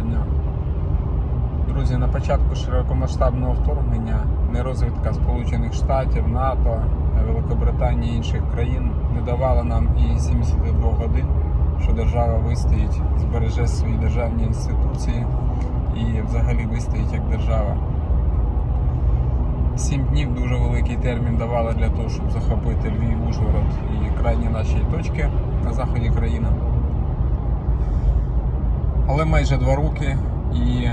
Дня. Друзі, на початку широкомасштабного вторгнення не розвідка Сполучених Штатів, НАТО, Великобританії і інших країн не давала нам і 72 годин, що держава вистоїть, збереже свої державні інституції і взагалі вистоїть як держава. Сім днів дуже великий термін давали для того, щоб захопити Львів, Ужгород і крайні наші точки на заході країни. Але майже два роки і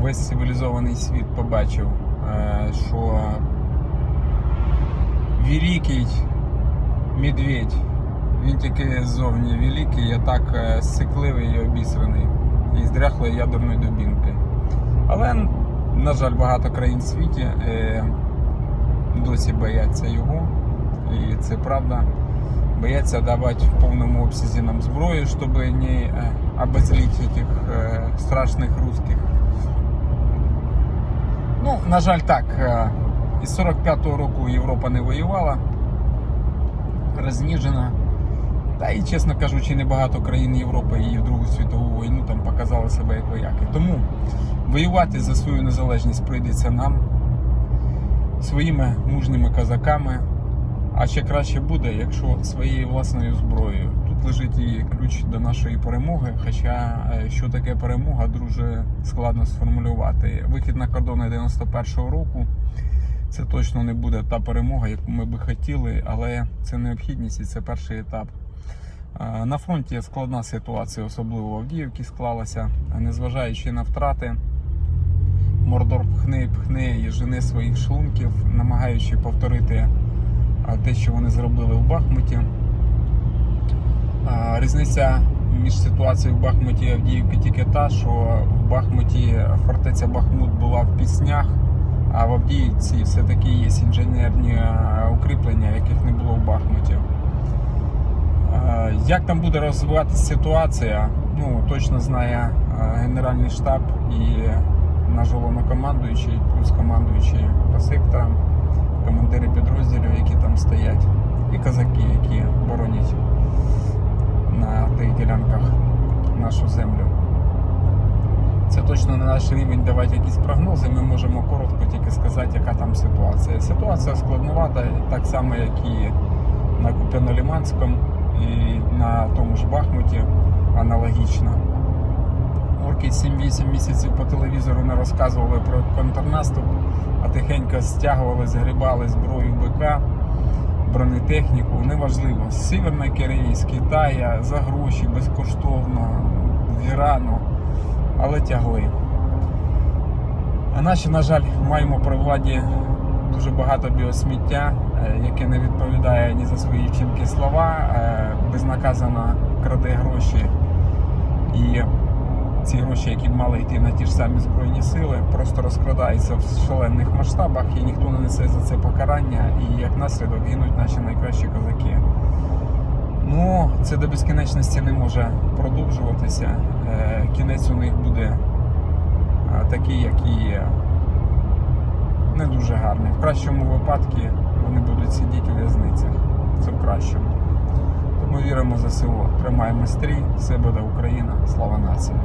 весь цивілізований світ побачив, е, що великий медведь, він тільки ззовні великий, а так е, сикливий і обісраний, і з дряхлої ядерної дубінки. Але, на жаль, багато країн в світі е, досі бояться його, і це правда Боятся давать в повному обсязі нам зброю, щоб не э, обозлить этих э, страшних русских. Ну, на жаль, так. е, Із 45-го року Європа не воювала, розніжена. Та і, чесно кажучи, небагато країн Європи і в Другу світову війну там показали себе як вояки. Тому воювати за свою незалежність прийдеться нам своїми мужніми козаками. А ще краще буде, якщо своєю власною зброєю. Тут лежить і ключ до нашої перемоги. Хоча е, що таке перемога, дуже складно сформулювати. Вихід на кордони 91-го року це точно не буде та перемога, яку ми би хотіли, але це необхідність і це перший етап. Е, На фронті складна ситуація, особливо в Авдіївці склалася, незважаючи на втрати. Мордор пхне пхне і жене своїх шлунків, намагаючи повторити а, те, що вони зробили в Бахмуті. Різниця між ситуацією в Бахмуті і Авдіївці тільки та, що в Бахмуті фортеця Бахмут була в піснях, а в Авдіївці все-таки є інженерні укріплення, яких не було в Бахмуті. Як там буде розвиватися ситуація, ну точно знає Генеральний штаб і наш головнокомандуючий, плюс командуючий по секторам, командири підрозділів, які там стоять, і козаки, які боронять на тих ділянках нашу землю. Це точно не наш рівень давати якісь прогнози. Ми можемо коротко тільки сказати, яка там ситуація. Ситуація складновата, так само, як і на Куп'яно-Лиманському, і на тому ж Бахмуті аналогічно. Орки 7-8 місяців по телевізору не розказували про контрнаступ, а тихенько стягували, згрібали зброю БК, бронетехніку. Неважливо, з Северної Кореї, з Китая, за гроші, безкоштовно, з Ірану, але тягли. А наші, на жаль, маємо при владі дуже багато біосміття, е, яке не відповідає ні за свої вчинки слова, е, безнаказано краде гроші. І ці гроші, які б мали йти на ті ж самі збройні сили, просто розкрадаються в шалених масштабах і ніхто не несе за це покарання, і як наслідок гинуть наші найкращі козаки. Ну, це до безкінечності не може продовжуватися. Е, Кінець у них буде е, такий, який не дуже гарний. В кращому випадку вони будуть сидіти у в'язницях. Це в кращому. Тому віримо за село. Тримаємо стрій, все буде Україна, слава нації.